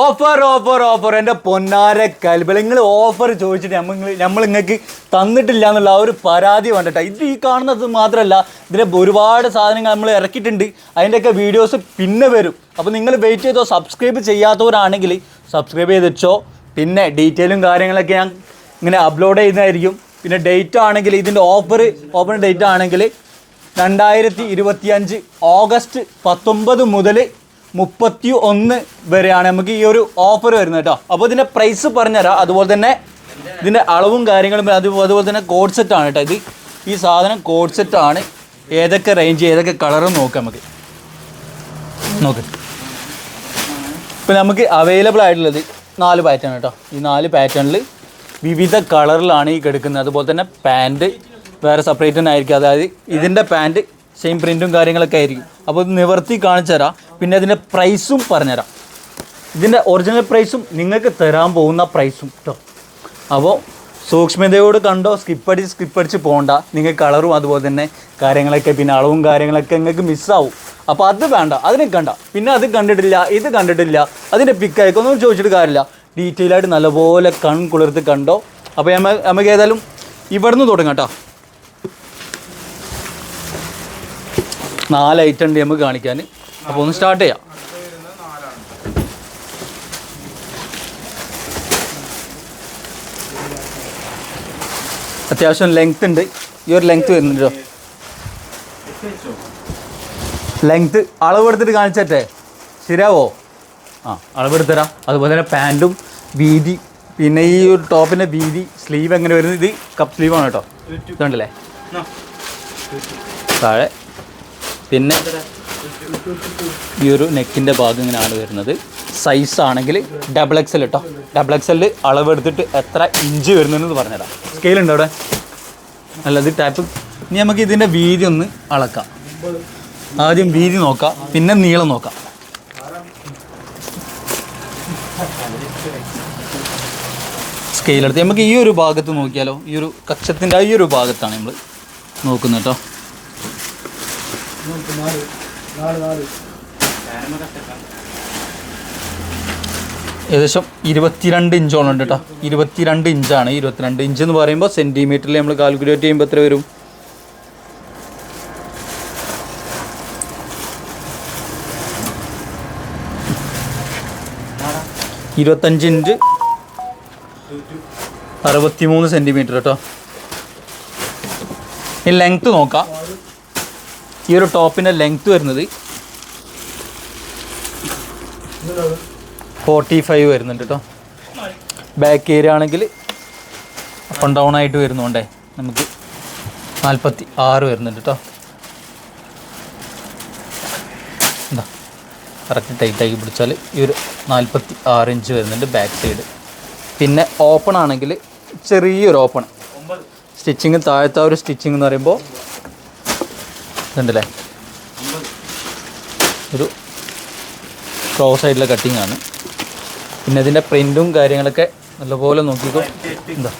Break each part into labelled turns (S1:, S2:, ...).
S1: Offer offer offer എന്റെ പൊന്നാര കൽബൽ നിങ്ങൾ ഓഫർ ചോദിച്ചിട്ട് നമ്മൾ നമ്മൾ നിങ്ങൾക്ക് തന്നിട്ടില്ല എന്നുള്ള ആ ഒരു പരാതി വേണ്ടിട്ടാ ഇത് ഈ കാണുന്നത് മാത്രമല്ല ഇതിലെ ഒരുപാട് സാധനങ്ങൾ നമ്മൾ ഇറക്കിയിട്ടുണ്ട്. അതിന്റെയൊക്കെ വീഡിയോസ് പിന്നെ വരും. അപ്പോൾ നിങ്ങൾ വെയിറ്റ് ചെയ്തോ സബ്സ്ക്രൈബ് ചെയ്യാത്തവരാണെങ്കിൽ സബ്സ്ക്രൈബ് ചെയ്ത് വെച്ചോ. പിന്നെ ഡീറ്റെയിലും കാര്യങ്ങളൊക്കെ ഞാൻ ഇങ്ങനെ അപ്ലോഡ് ചെയ്യുന്നതായിരിക്കും. പിന്നെ ഡേറ്റ് ആണെങ്കിൽ ഇതിന്റെ ഓഫർ ഓപ്പൺ ഡേറ്റ് ആണെങ്കിൽ രണ്ടായിരത്തി ഇരുപത്തിയഞ്ച് ഓഗസ്റ്റ് പത്തൊമ്പത് മുതൽ മുപ്പത്തി ഒന്ന് വരെയാണ് നമുക്ക് ഈ ഒരു ഓഫർ വരുന്നത് കേട്ടോ. അപ്പോൾ ഇതിന്റെ പ്രൈസ് പറഞ്ഞുതരാം. അതുപോലെ തന്നെ ഇതിന്റെ അളവും കാര്യങ്ങളും അതുപോലെ അതുപോലെ തന്നെ കോഡ് സെറ്റാണ് കേട്ടോ ഇത്. ഈ സാധനം കോഡ് സെറ്റാണ് ഏതൊക്കെ റേഞ്ച് ഏതൊക്കെ കളറും നോക്കാം നമുക്ക്. നോക്ക്. ഇപ്പം നമുക്ക് അവൈലബിൾ ആയിട്ടുള്ളത് നാല് പാറ്റേൺ കേട്ടോ. ഈ നാല് പാറ്റേണിൽ വിവിധ കളറിലാണ് ഈ കിടക്കുന്നത് അതുപോലെ തന്നെ പാന്റ് വേറെ സെപ്പറേറ്റ് തന്നെ ആയിരിക്കും. അതായത് ഇതിന്റെ പാന്റ് സെയിം പ്രിന്റും കാര്യങ്ങളൊക്കെ ആയിരിക്കും. അപ്പോൾ ഇത് നിവർത്തി കാണിച്ചു തരാം പിന്നെ അതിന്റെ പ്രൈസും പറഞ്ഞുതരാം. ഇതിന്റെ ഒറിജിനൽ പ്രൈസും നിങ്ങൾക്ക് തരാൻ പോകുന്ന പ്രൈസും കേട്ടോ അപ്പോൾ സൂക്ഷ്മതയോട് കണ്ടോ സ്കിപ്പടിച്ച് സ്കിപ്പടിച്ച് പോകണ്ട നിങ്ങൾക്ക് കളറും അതുപോലെ തന്നെ കാര്യങ്ങളൊക്കെ പിന്നെ അളവും കാര്യങ്ങളൊക്കെ നിങ്ങൾക്ക് മിസ്സാവും അപ്പോൾ അത് വേണ്ട അതിനെ കണ്ട. പിന്നെ അത് കണ്ടിട്ടില്ല ഇത് കണ്ടിട്ടില്ല അതിന്റെ പിക്ക് ഒന്നും ചോദിച്ചിട്ട് കാര്യമില്ല. ഡീറ്റെയിൽ ആയിട്ട് നല്ലപോലെ കൺ കുളിർത്ത് കണ്ടോ. അപ്പോൾ നമ്മ നമുക്ക് ഏതായാലും ഇവിടുന്ന് തുടങ്ങാം കേട്ടോ നാല് ഐറ്റം ഉണ്ട് നമുക്ക് കാണിക്കാൻ. അപ്പോൾ ഒന്ന് സ്റ്റാർട്ട് ചെയ്യാം. അത്യാവശ്യം ലെങ്ത് ഉണ്ട്. ഈ ഒരു ലെങ്ത് വരുന്നുണ്ടോ ലെങ്ത് അളവെടുത്തിട്ട് കാണിച്ചേ ശരിയാവോ? ആ അളവെടുത്തരാം അതുപോലെ തന്നെ പാന്റും വീതി പിന്നെ ഈ ഒരു ടോപ്പിന്റെ വീതി സ്ലീവ് എങ്ങനെ വരുന്നത്? ഇത് കപ്പ് സ്ലീവാണ് കേട്ടോ ഇതുണ്ടല്ലേ? താഴെ. പിന്നെ ഈ ഒരു നെക്കിന്റെ ഭാഗം ഇങ്ങനെയാണ് വരുന്നത്. സൈസ് ആണെങ്കിൽ ഡബിൾ എക്സൽ കേട്ടോ ഡബിൾ എക്സലിൽ അളവെടുത്തിട്ട് എത്ര ഇഞ്ച് വരുന്നതെന്ന് പറഞ്ഞുതരാം. സ്കെയിൽ ഉണ്ടോ അവിടെ? അല്ല ഇത് ടാപ്പ് ഇനി നമുക്ക് ഇതിന്റെ വീതി ഒന്ന് അളക്കാം. ആദ്യം വീതി നോക്കാം പിന്നെ നീളം നോക്കാം. സ്കെയിൽ എടുത്ത് നമുക്ക് ഈ ഒരു ഭാഗത്ത് നോക്കിയാലോ? ഈ ഒരു കക്ഷത്തിന്റെ ഈ ഒരു ഭാഗത്താണ് നമ്മൾ നോക്കുന്നത് കേട്ടോ. ഏകദേശം ഇരുപത്തിരണ്ട് ഇഞ്ചോളം ഉണ്ട് കേട്ടോ ഇരുപത്തിരണ്ട് ഇഞ്ചാണ്. ഇരുപത്തിരണ്ട് ഇഞ്ച് എന്ന് പറയുമ്പോൾ സെന്റിമീറ്ററിൽ നമ്മൾ കാൽക്കുലേറ്റ് ചെയ്യുമ്പോൾ എത്ര വരും? ഇരുപത്തഞ്ച് ഇഞ്ച്. അറുപത്തിമൂന്ന് സെന്റിമീറ്റർ കേട്ടോ ഈ ലെങ്ത്ത് നോക്കാം. ഈ ഒരു ടോപ്പിന്റെ ലെങ്ത്ത് വരുന്നത് ഫോർട്ടി ഫൈവ് വരുന്നുണ്ട് കേട്ടോ ബാക്ക് ഏരിയ ആണെങ്കിൽ അപ്പ് ആൻഡ് ഡൗൺ ആയിട്ട് വരുന്നുണ്ടേ നമുക്ക് നാൽപ്പത്തി ആറ് വരുന്നുണ്ട് കേട്ടോ എന്താ കറക്റ്റ് ടൈറ്റാക്കി പിടിച്ചാൽ ഈ ഒരു നാൽപ്പത്തി ആറ് ഇഞ്ച് വരുന്നുണ്ട് ബാക്ക് സൈഡ് പിന്നെ ഓപ്പൺ ആണെങ്കിൽ ചെറിയൊരു ഓപ്പൺ സ്റ്റിച്ചിങ് താഴത്തെ ഒരു സ്റ്റിച്ചിങ് എന്ന് പറയുമ്പോൾ ഇതുണ്ടല്ലേ ഒരു ക്ലോസ് ആയിട്ടുള്ള കട്ടിങ് ആണ്. പിന്നെ ഇതിന്റെ പ്രിന്റും കാര്യങ്ങളൊക്കെ നല്ലപോലെ നോക്കിക്കോ. എന്താ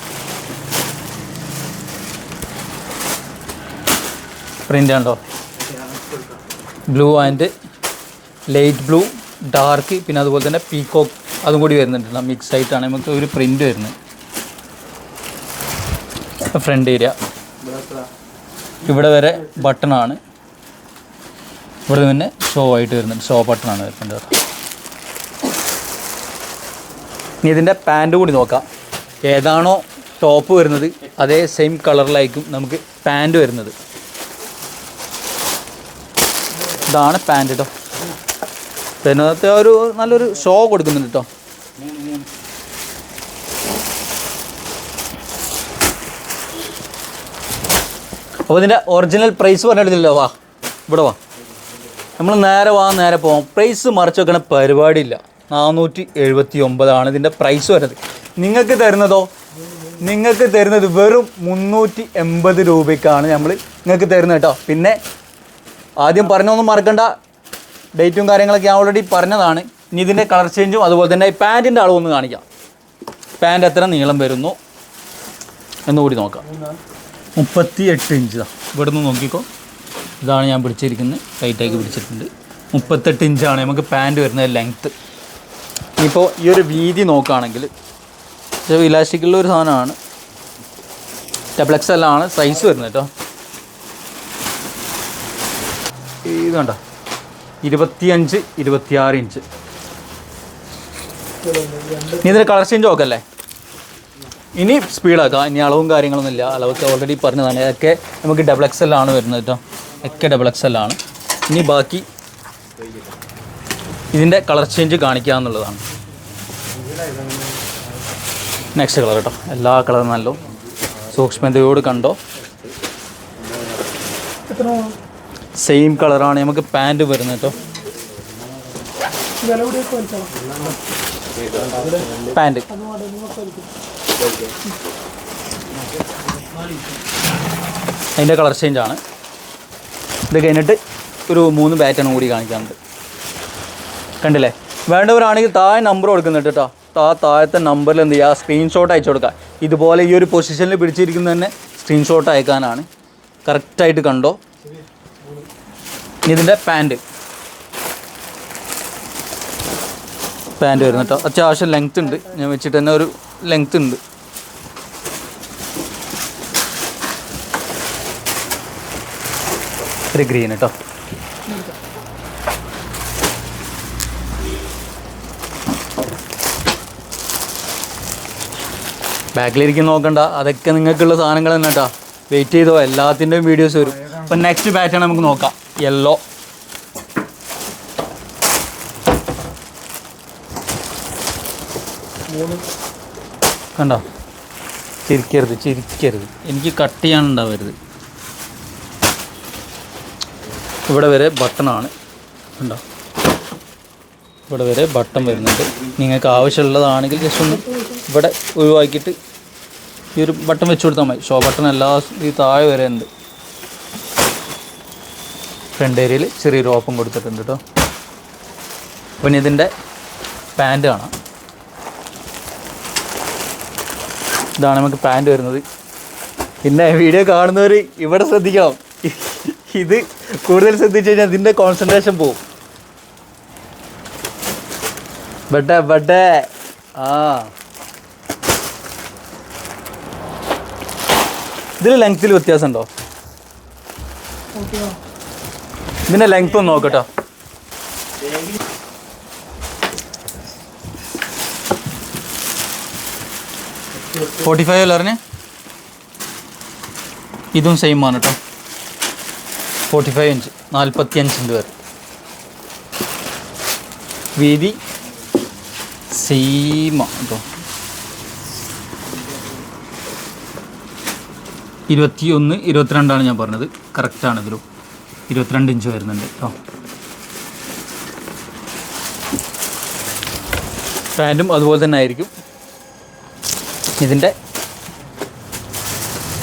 S1: പ്രിന്റ് ഉണ്ടോ blue and light blue dark പിന്നെ അതുപോലെ തന്നെ പീകോക്ക് അതും കൂടി വരുന്നുണ്ട് മിക്സ് ആയിട്ടാണ് നമുക്ക് ഒരു പ്രിന്റ് വരുന്നത്. ഫ്രണ്ട് ഏരിയ ഇവിടെ വരെ ബട്ടണാണ് ഇവിടെ തന്നെ ഷോ ആയിട്ട് വരുന്നുണ്ട്. ഷോ ബട്ടണാണ് കേട്ടോ ഇനി ഇതിന്റെ പാന്റ് കൂടി നോക്കാം. ഏതാണോ ടോപ്പ് വരുന്നത് അതേ സെയിം കളറിലായിരിക്കും നമുക്ക് പാന്റ് വരുന്നത്. ഇതാണ് പാന്റ് കേട്ടോ പിന്നെ ഒരു നല്ലൊരു ഷോ കൊടുക്കുന്നുണ്ട് കേട്ടോ അപ്പോൾ ഇതിന്റെ ഒറിജിനൽ പ്രൈസ് പറഞ്ഞിട്ടില്ലല്ലോ വാ. ഇവിടെ വാ. നമ്മൾ നേരെ വാ നേരെ പോവാം. പ്രൈസ് മറിച്ച് വെക്കണ പരിപാടിയില്ല. നാനൂറ്റി എഴുപത്തി ഒമ്പതാണ് ഇതിന്റെ പ്രൈസ് വരുന്നത്. നിങ്ങൾക്ക് തരുന്നതോ? നിങ്ങൾക്ക് തരുന്നത് വെറും മുന്നൂറ്റി എൺപത് രൂപയ്ക്കാണ് നമ്മൾ നിങ്ങൾക്ക് തരുന്നത് കേട്ടോ. പിന്നെ ആദ്യം പറഞ്ഞൊന്നും മറക്കണ്ട. ഡേറ്റും കാര്യങ്ങളൊക്കെ ഞാൻ ഓൾറെഡി പറഞ്ഞതാണ്. ഇനി ഇതിന്റെ കളർ ചേഞ്ചും അതുപോലെ തന്നെ പാന്റിന്റെ അളവൊന്ന് കാണിക്കാം. പാന്റ് എത്ര നീളം വരുന്നു? എന്നുകൂടി നോക്കാം. മുപ്പത്തി എട്ട് ഇഞ്ച് ഇവിടെ നിന്ന് നോക്കിക്കോ. ഇതാണ് ഞാൻ പിടിച്ചിരിക്കുന്നത്. ടൈറ്റാക്കി പിടിച്ചിട്ടുണ്ട്. മുപ്പത്തെട്ട് ഇഞ്ചാണ് നമുക്ക് പാന്റ് വരുന്നത് ലെങ്ത്ത് ഇനിയിപ്പോൾ ഈ ഒരു വീതി നോക്കുകയാണെങ്കിൽ ഇലാസ്റ്റിക്കുള്ള ഒരു സാധനമാണ്. ആണ് സൈസ് വരുന്നത് കേട്ടോ. ഇത് കണ്ടോ? ഇരുപത്തിയഞ്ച് ഇരുപത്തിയാറ് ഇഞ്ച്. നീ ഇതിന് കളർ ചേഞ്ച് നോക്കല്ലേ ഇനി സ്പീഡാക്കാം ഇനി അളവും കാര്യങ്ങളൊന്നും ഇല്ല. അളവൊക്കെ ഓൾറെഡി പറഞ്ഞതാണ്. ഇതൊക്കെ നമുക്ക് ഡബിൾ എക്സ് എൽ ആണ് വരുന്നത് കേട്ടോ ഒക്കെ ഡബിൾ എക്സ് എൽ ആണ്. ഇനി ബാക്കി ഇതിന്റെ കളർ ചേഞ്ച് കാണിക്കുക എന്നുള്ളതാണ് നെക്സ്റ്റ് കളർ കേട്ടോ എല്ലാ കളറും നല്ല സൂക്ഷ്മതയോട് കണ്ടോ? സെയിം കളറാണ് നമുക്ക് പാന്റ് വരുന്നത് കേട്ടോ പാന്റ് അതിന്റെ കളർ ചേഞ്ച് ആണ് ഇത് കഴിഞ്ഞിട്ട് ഒരു മൂന്ന് പാറ്റേൺ കൂടി കാണിക്കാനുണ്ട്. കണ്ടില്ലേ? വേണ്ടവരാണെങ്കിൽ താഴെ നമ്പർ കൊടുക്കുന്നുണ്ട് കേട്ടോ താ താഴത്തെ നമ്പറിൽ എന്ത് ചെയ്യുക സ്ക്രീൻഷോട്ട് അയച്ചു കൊടുക്കുക. ഇതുപോലെ ഈ ഒരു പൊസിഷനിൽ പിടിച്ചിരിക്കുന്നത് തന്നെ സ്ക്രീൻഷോട്ട് അയക്കാനാണ്. കറക്റ്റായിട്ട് കണ്ടോ? ഇതിന്റെ പാന്റ് പാന്റ് വരുന്നു കേട്ടോ അത്യാവശ്യം ലെങ്ത് ഉണ്ട്. ഞാൻ വെച്ചിട്ട് തന്നെ ഒരു ലെങ്ത് ഉണ്ട്. ഒരു ഗ്രീൻ കേട്ടോ ബാക്കിലിരിക്കുന്ന നോക്കണ്ട അതൊക്കെ നിങ്ങൾക്കുള്ള സാധനങ്ങൾ തന്നെ കേട്ടോ വെയിറ്റ് ചെയ്തോ എല്ലാത്തിന്റെയും വീഡിയോസ് വരും. അപ്പൊ നെക്സ്റ്റ് പാറ്റേൺ നമുക്ക് നോക്കാം. യെല്ലോ കണ്ടോ? ചിരിക്കരുത് ചിരിക്കരുത്. എനിക്ക് കട്ട് ചെയ്യാനുണ്ടാവരുത്. ഇവിടെ വരെ ബട്ടണാണ് കണ്ടോ? ഇവിടെ വരെ ബട്ടൺ വരുന്നുണ്ട്. നിങ്ങൾക്ക് ആവശ്യമുള്ളതാണെങ്കിൽ ജസ്റ്റ് ഒന്ന് ഇവിടെ ഒഴിവാക്കിയിട്ട് ഈ ഒരു ബട്ടൺ വെച്ച് കൊടുത്താൽ മതി. ഷോ ബട്ടൺ എല്ലാ ഈ താഴെ വരെ ഉണ്ട്. ഫ്രണ്ട് ഏരിയയിൽ ചെറിയൊരു ഓപ്പൺ കൊടുത്തിട്ടുണ്ട് കേട്ടോ പിന്നെ ഇതിന്റെ പാന്റ് കാണാം. ഇതാണ് നമുക്ക് പാന്റ് വരുന്നത്. പിന്നെ വീഡിയോ കാണുന്നവർ ഇവിടെ ശ്രദ്ധിക്കണം. ഇത് കൂടുതൽ ശ്രദ്ധിച്ചു കഴിഞ്ഞാൽ ഇതിന്റെ കോൺസെൻട്രേഷൻ പോവും. ബട്ടേ ബട്ടേ ആ. ഇതിൽ ലെങ്ത്തിൽ വ്യത്യാസം ഉണ്ടോ ഇതിന്റെ ലെങ്ത് ഒന്ന് നോക്കട്ടോ ഫോർട്ടി ഫൈവ് കളറിന് ഇതും സെയിം ആണ് കേട്ടോ ഫോർട്ടി ഫൈവ് ഇഞ്ച് നാൽപ്പത്തി അഞ്ചിന്റെ വരെ. വീതി സെയിമാണ് കേട്ടോ ഇരുപത്തി ഒന്ന് ഇരുപത്തിരണ്ടാണ് ഞാൻ പറഞ്ഞത്. കറക്റ്റാണ് ഇതിലും. ഇരുപത്തിരണ്ട് ഇഞ്ച് വരുന്നുണ്ട് കേട്ടോ പാന്റും അതുപോലെ തന്നെ ആയിരിക്കും. ഇതിന്റെ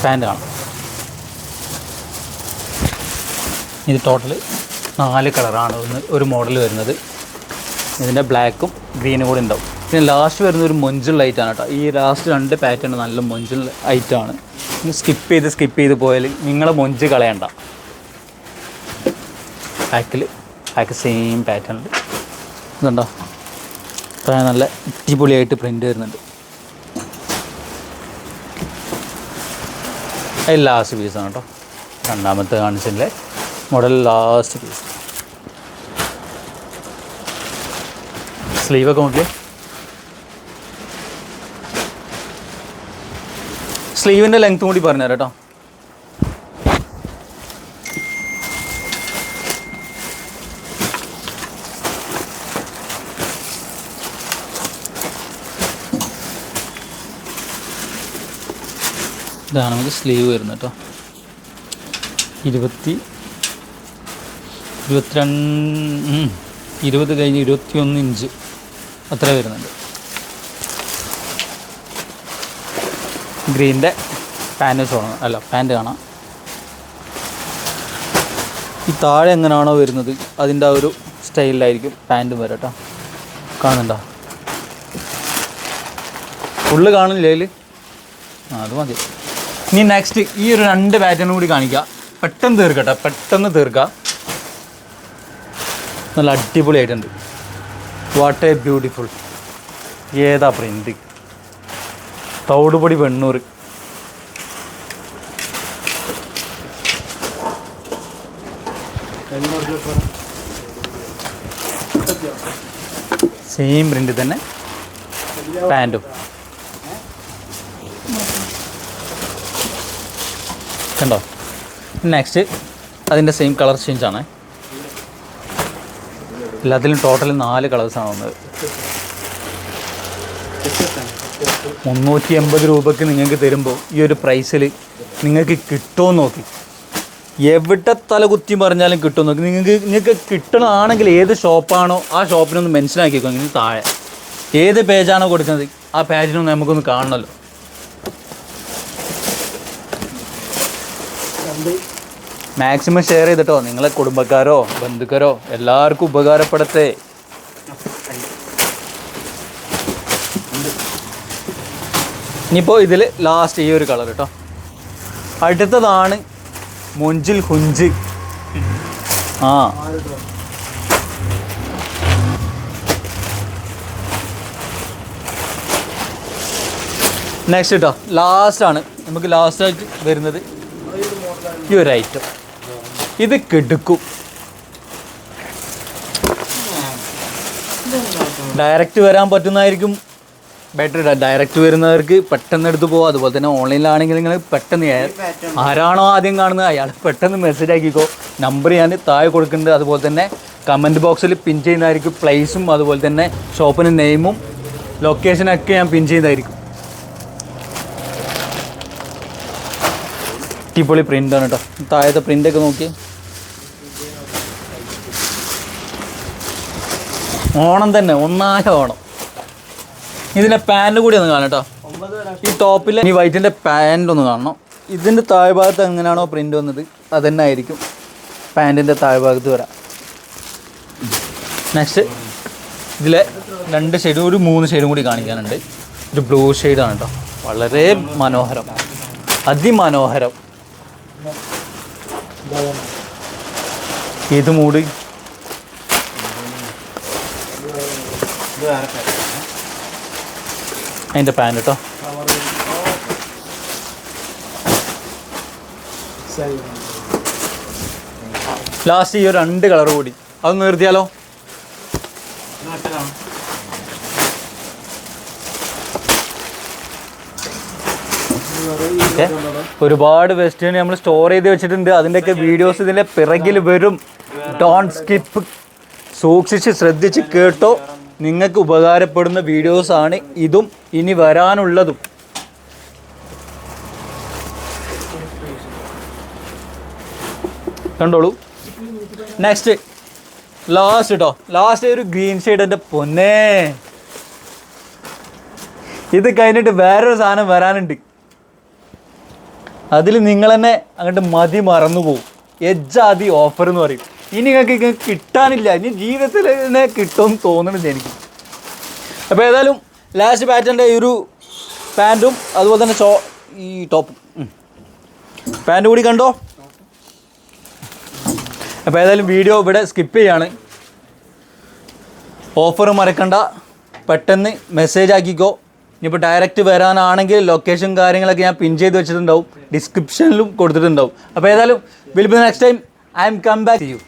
S1: പാന്റ് കാണാം. ഇത് ടോട്ടൽ നാല് കളറാണ്. ഒന്ന് ഒരു മോഡൽ വരുന്നത്. ഇതിന്റെ ബ്ലാക്കും ഗ്രീനും കൂടി ഉണ്ടാവും. പിന്നെ ലാസ്റ്റ് വരുന്ന ഒരു മൊഞ്ചുള്ള ഐറ്റാണ് കേട്ടോ. ഈ ലാസ്റ്റ് രണ്ട് പാറ്റേൺ നല്ല മൊഞ്ചുള്ള ഐറ്റാണ് സ്കിപ്പ് ചെയ്ത് സ്കിപ്പ് ചെയ്ത് പോയാൽ നിങ്ങളെ മൊഞ്ച് കളയണ്ട. ബാക്കിൽ ബാക്ക് സെയിം പാറ്റേൺ ഉണ്ട് ഇതുണ്ടോ? നല്ല അടിപൊളിയായിട്ട് പ്രിന്റ് വരുന്നുണ്ട്. അത് ലാസ്റ്റ് പീസാണ് കേട്ടോ. രണ്ടാമത്തെ കാണിച്ചില്ലേ? മോഡൽ ലാസ്റ്റ് പീസ് സ്ലീവൊക്കെ നോക്കിയേ. സ്ലീവിന്റെ ലെങ്ത്തും കൂടി പറഞ്ഞുതരാം കേട്ടോ. ഇതാണ് നമുക്ക് സ്ലീവ് വരുന്നത് കേട്ടോ ഇരുപത്തി ഇരുപത്തിരണ്ട് ഇരുപത് കഴിഞ്ഞ് ഇരുപത്തിയൊന്ന് ഇഞ്ച് അത്ര വരുന്നുണ്ട്. ഗ്രീന്റെ പാന്റ് കാണാം അല്ല പാന്റ് കാണാം. ഈ താഴെ എങ്ങനെയാണോ വരുന്നത് അതിന്റെ ആ ഒരു സ്റ്റൈലിലായിരിക്കും പാന്റും വരാം കേട്ടോ കാണുന്നുണ്ടോ? ഫുള്ള് കാണില്ലേ അതിൽ ആ അത് മതി. ഇനി നെക്സ്റ്റ് ഈ ഒരു രണ്ട് പാറ്റേൺ കൂടി കാണിക്കുക പെട്ടെന്ന് തീർക്കട്ടെ പെട്ടെന്ന് തീർക്കുക നല്ല അടിപൊളിയായിട്ടുണ്ട്. വാട്ട് എ ബ്യൂട്ടിഫുൾ ഏതാ പ്രിന്റ് തൗടുപൊടി വെണ്ണൂറ്. സെയിം പ്രിന്റ് തന്നെ. പാന്റും കണ്ടോ? നെക്സ്റ്റ് അതിന്റെ സെയിം കളർ ചേഞ്ച് ആണ്. എല്ലാത്തിലും ടോട്ടൽ നാല് കളേഴ്സാണ് വന്നത്. മുന്നൂറ്റി എൺപത് രൂപയ്ക്ക് നിങ്ങൾക്ക് തരുമ്പോൾ ഈ ഒരു പ്രൈസിൽ നിങ്ങൾക്ക് കിട്ടുമോ നോക്കി. എവിടെ തല കുത്തി പറഞ്ഞാലും കിട്ടുമെന്ന് നോക്കി. നിങ്ങൾക്ക് നിങ്ങൾക്ക് കിട്ടണമാണെങ്കിൽ ഏത് ഷോപ്പാണോ ആ ഷോപ്പിനൊന്ന് മനസ്സിലാക്കിക്കോ ഇങ്ങനെ താഴെ. ഏത് പേജാണോ കൊടുക്കുന്നത് ആ പേജിനൊന്ന് നമുക്കൊന്ന് കാണണമല്ലോ മാക്സിമം ഷെയർ ചെയ്തിട്ടോ? നിങ്ങളെ കുടുംബക്കാരോ ബന്ധുക്കാരോ എല്ലാവർക്കും ഉപകാരപ്പെടട്ടെ. ഇനിയിപ്പോൾ ഇതിൽ ലാസ്റ്റ് ഈ ഒരു കളർ കേട്ടോ അടുത്തതാണ് മുഞ്ചിൽ ഹുഞ്ച്. ആ. നെക്സ്റ്റ് കേട്ടോ ആണ്. നമുക്ക് ലാസ്റ്റായിട്ട് വരുന്നത്. ഈ ഒരു ഐറ്റം ഇത് കെടുക്കും. ഡയറക്റ്റ് വരാൻ പറ്റുന്നതായിരിക്കും. ബെറ്റർ ഡയറക്റ്റ് വരുന്നവർക്ക് പെട്ടെന്ന് എടുത്ത് പോകും അതുപോലെ തന്നെ ഓൺലൈനിലാണെങ്കിൽ നിങ്ങൾ പെട്ടെന്ന് ആരാണോ ആദ്യം കാണുന്നത്? അയാൾ പെട്ടെന്ന് മെസ്സേജ് ആക്കിക്കോ. നമ്പർ ഞാൻ താഴെ കൊടുക്കുന്നുണ്ട്. അതുപോലെ തന്നെ കമന്റ് ബോക്സിൽ പിൻ ചെയ്യുന്നതായിരിക്കും. പ്ലേസും അതുപോലെ തന്നെ ഷോപ്പിന്റെ നെയിമും ലൊക്കേഷനൊക്കെ ഞാൻ പിൻ ചെയ്യുന്നതായിരിക്കും. അടിപൊളി പ്രിന്റാണ് കേട്ടോ താഴത്തെ പ്രിന്റൊക്കെ നോക്കി. ഓണം തന്നെ ഒന്നായ ഓണം. ഇതിന്റെ പാന്റ് കൂടി ഒന്ന് കാണാം കേട്ടോ ഈ ടോപ്പിലെ ഈ വൈറ്റിന്റെ പാന്റ് ഒന്ന് കാണണം. ഇതിന്റെ താഴ്ഭാഗത്ത് എങ്ങനെയാണോ പ്രിന്റ് വന്നത് അത് തന്നെ ആയിരിക്കും പാന്റിന്റെ താഴ്ഭാഗത്ത് വരാം. നെക്സ്റ്റ് ഇതിലെ രണ്ട് ഷെയ്ഡും ഒരു മൂന്ന് ഷെയ്ഡും കൂടി കാണിക്കാനുണ്ട്. ഒരു ബ്ലൂ ഷെയ്ഡാണ് കേട്ടോ വളരെ മനോഹരം. അതിമനോഹരം. ഏത് മൂടി. അതിന്റെ പാൻ കേട്ടോ ലാസ്റ്റ് ഈ ഒരു രണ്ട് കളർ കൂടി. അത് നിർത്തിയാലോ? ഓക്കെ ഒരുപാട് വെസ്റ്റേൺ നമ്മൾ സ്റ്റോർ ചെയ്ത് വെച്ചിട്ടുണ്ട്. അതിന്റെയൊക്കെ വീഡിയോസ് ഇതിന്റെ പിറകിൽ വരും. ഡോൺ സ്കിപ്പ് സൂക്ഷിച്ച് ശ്രദ്ധിച്ച് കേട്ടോ. നിങ്ങൾക്ക് ഉപകാരപ്പെടുന്ന വീഡിയോസ് ആണ് ഇതും ഇനി വരാനുള്ളതും. കണ്ടോളൂ. നെക്സ്റ്റ് ലാസ്റ്റ് കേട്ടോ ലാസ്റ്റ് ഒരു ഗ്രീൻ ഷെയ്ഡ് എന്റെ പൊന്നേ. ഇത് കഴിഞ്ഞിട്ട് വേറൊരു സാധനം വരാനുണ്ട്. അതിൽ നിങ്ങൾ തന്നെ അങ്ങോട്ട് മതി മറന്നു പോകും എജ്ജാതി ഓഫർ എന്ന് പറയും. ഇനി നിങ്ങൾക്ക് കിട്ടാനില്ല. ഇനി ജീവിതത്തിൽ തന്നെ കിട്ടുമെന്ന് തോന്നുന്നുണ്ട് എനിക്ക്. അപ്പോൾ ഏതായാലും ലാസ്റ്റ് പാറ്റേന്റെ ഈ ഒരു പാന്റും അതുപോലെ തന്നെ ഷോ ഈ ടോപ്പും. പാന്റ് കൂടി കണ്ടോ? അപ്പോൾ ഏതായാലും വീഡിയോ ഇവിടെ സ്കിപ്പ് ചെയ്യാണ്. ഓഫർ മറക്കണ്ട. പെട്ടെന്ന് മെസ്സേജ് ആക്കിക്കോ. ഇനിയിപ്പോൾ ഡയറക്റ്റ് വരാനാണെങ്കിൽ ലൊക്കേഷൻ കാര്യങ്ങളൊക്കെ ഞാൻ പിൻ ചെയ്ത് വെച്ചിട്ടുണ്ടാവും. ഡിസ്ക്രിപ്ഷനിലും കൊടുത്തിട്ടുണ്ടാവും. അപ്പോൾ ഏതായാലും will be next time I'm come back you